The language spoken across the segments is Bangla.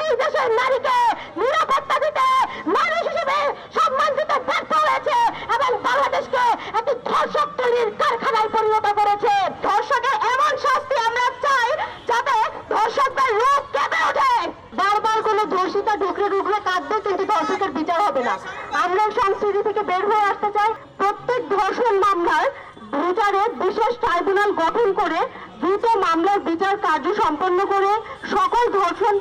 এই দেশের নারীকে নিরাপত্তা দিতে মানুষ হিসেবে সম্মান দিতে ব্যর্থ হয়েছে এবং বাংলাদেশকে একটি ধর্ষক তৈরির কারখানায় পরিণত করেছে। ধর্ষকের এমন শাস্তি আমরা চাই যাতে ধর্ষকদের রূপ কেঁপে ওঠে। বারবার কোনো ধর্ষিতা ঢুকরে ঢুকরে কাঁদবে কিন্তু ধর্ষকের বিচার হবে না। আমরা সংস্কৃতি থেকে বের হয়ে আসতে চাই। প্রত্যেক ধর্ষণ মামলার বিচারে বিশেষ ট্রাইব্যুনাল গঠন করে দ্রুত মামলার বিচার কার্য সম্পন্ন করে সকল ধর্ষণ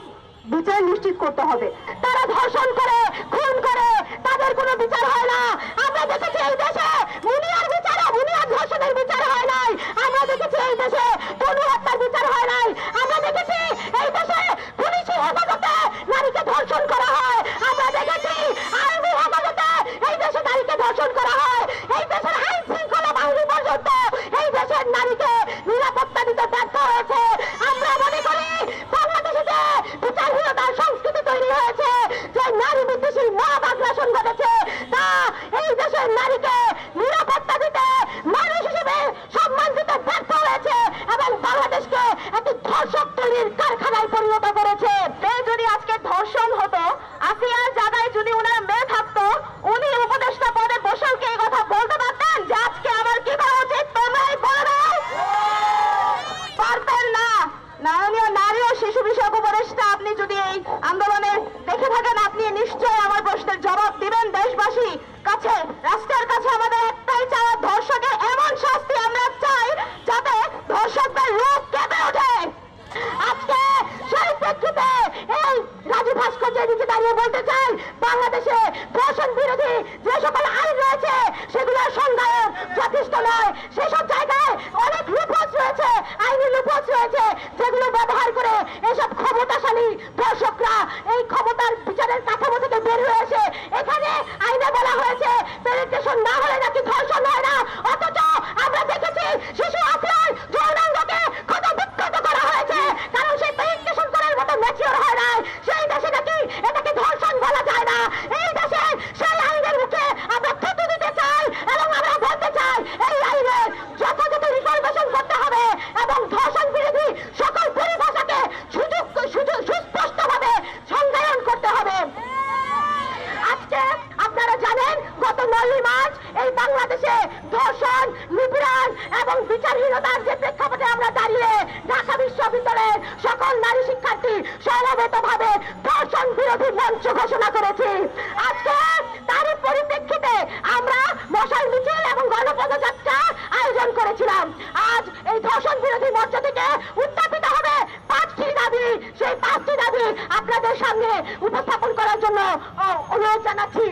বিচার নিশ্চিত করতে হবে। তারা ধর্ষণ করে, খুন করে, তাদের কোনো বিচার হয় না। আমরা দেখেছি এই দেশে মুনিয়ার বিচারে মুনিয়ার ধর্ষণের বিচার হয় নাই আমরা দেখেছি এই দেশে তনু হত্যার বিচার হয় নাই আমরা দেখেছি এই দেশে পুলিশি হেফাজতে নারীকে ধর্ষণ করা হয় আমরা দেখেছি আর্মি হেফাজতে এই দেশে নারীকে ধর্ষণ করা হয় এই দেশের আইন শৃঙ্খলা বাহিনী পর্যন্ত এই দেশের নারীকে নিরাপত্তা দিতে ব্যর্থ হয়েছে আমরা মনে করি বাংলাদেশে যে বিচারহীনতার সংস্কৃতি তৈরি হয়েছে যে নারী বিদ্বেষী মত আগ্রাসন ঘটেছে তা এই দেশের নারীকে নিরাপত্তা দিতে মানুষ হিসেবে সম্মান দিতে ব্যর্থ হয়েছে এবং বাংলাদেশকে একটি ধর্ষক তৈরির কারখানায় পরিণত করেছে এই যদি আজকে ধর্ষণ হতো আসিয়ার জায়গায় যদি ওনার মেয়ে থাকতো উনি উপদেষ্টা পদে বসলকে এই কথা বলতে পারতেন যে আজকে আমার কি করা উচিত তোমরাই বলে দাও পারতেন না মাননীয় নারী ও শিশু বিষয়ক উপদেষ্টা আপনি যদি এই আন্দোলনে দেখে থাকেন আপনি নিশ্চয়ই আমার প্রশ্নের জবাব দিবেন দেশবাসী কাছে রাষ্ট্রের কাছে আমাদের একটাই চাওয়া ধর্ষকের এমন শাস্তি আমরা চাই যাতে ধর্ষকদের রূপ কেঁপে ওঠে আজকে সেই প্রেক্ষিতে এই রাজু ভাস্কর্য নিচে দাঁড়িয়ে বলতে চাই বাংলাদেশে ধর্ষণ বিরোধী যে সকল আইন রয়েছে সেগুলোর সংজ্ঞায়ন যথেষ্ট নয় সেসব জায়গায় অনেক লুপোস রয়েছে আইনি লুপোস রয়েছে যেগুলো ব্যবহার করে এসব ক্ষমতাশালী দর্শকরা এই ক্ষমতার বিচারের কাঠামো থেকে বের হয়ে এসে এখানে আইনে বলা হয়েছে পেনিট্রেশন না হলে নাকি ধর্ষণ হয় না অথচ আমরা দেখেছি শিশু আফরার যৌনাঙ্গকে ক্ষত বিক্ষত করা হয়েছে কারণ সেই পেনিট্রেশন করার মতো ম্যাচিওর হয় নাই সেই দেশে নাকি এটাকে ধর্ষণ বলা যায় না এই দেশে সেই আইনের মুখে আমরা থুতু দিতে চাই এবং আমরা বলতে চাই এই আইনের যথাযথ রিফরমেশন করতে হবে এবং ধর্ষণ বিরোধী সকল পরিভাষাকে সুযোগ সুযোগ সুস্পষ্টভাবে সংজ্ঞায়ন করতে হবে আজকে আপনারা জানেন গত নয়ই মার্চ এই বাংলাদেশে ধর্ষণ নিপীড়ন এবং বিচারহীনতার যে প্রেক্ষাপটে আমরা দাঁড়িয়ে, ঢাকা বিশ্ববিদ্যালয়ের সকল নারী শিক্ষার্থী সমবেত ভাবে ধর্ষণ বিরোধী মঞ্চ ঘোষণা করেছি। আজকে তারই পরিপ্রেক্ষিতে আমরা মশাল মিছিল এবং গণপদযাত্রা আয়োজন করেছিলাম। আজ এই ধর্ষণ বিরোধী মঞ্চ থেকে উত্থাপিত হবে পাঁচটি দাবি। সেই পাঁচটি দাবি আপনাদের সামনে উপস্থাপন করার জন্য অনুরোধ জানাচ্ছি।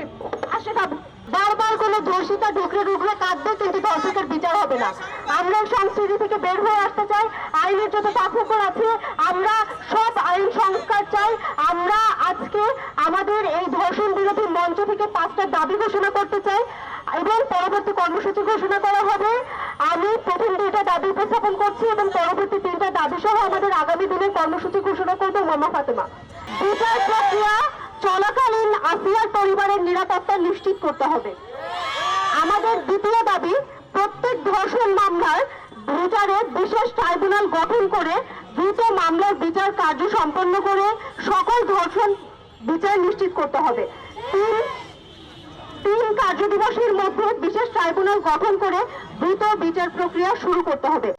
আসে দাবি বারবার কোনো ধর্ষিতা ঢুকরে ঢুকরে কাঁদবে কিন্তু ধর্ষকের বিচার হবে না। আমরা সংস্কৃতি থেকে বের হয়ে আসতে চাই, আইনের যত পার্থক্য আছে, আমরা সব আইন সংস্কার চাই। আমরা আজকে আমাদের এই ধর্ষণ বিরোধী মঞ্চ থেকে পাঁচটা দাবি ঘোষণা করতে চাই এবং পরবর্তী কর্মসূচি ঘোষণা করা হবে। আমি প্রথম দুইটা দাবি উপস্থাপন করছি এবং পরবর্তী তিনটা দাবি সহ আমাদের আগামী দিনের কর্মসূচি ঘোষণা করবে মামা ফাতেমা। বিচার প্রক্রিয়া চলাকালীন আসিয়ার পরিবারের নিরাপত্তা নিশ্চিত করতে হবে। আমাদের দ্বিতীয় দাবি, প্রত্যেক ধর্ষণ মামলার বিচারে বিশেষ ট্রাইব্যুনাল গঠন করে দ্রুত মামলার বিচার কার্য সম্পন্ন করে সকল ধর্ষণ বিচার নিশ্চিত করতে হবে। তিন তিন কার্য দিবসের মধ্যে বিশেষ ট্রাইব্যুনাল গঠন করে দ্রুত বিচার প্রক্রিয়া শুরু করতে হবে।